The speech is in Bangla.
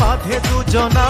বাঁধে দুজনা।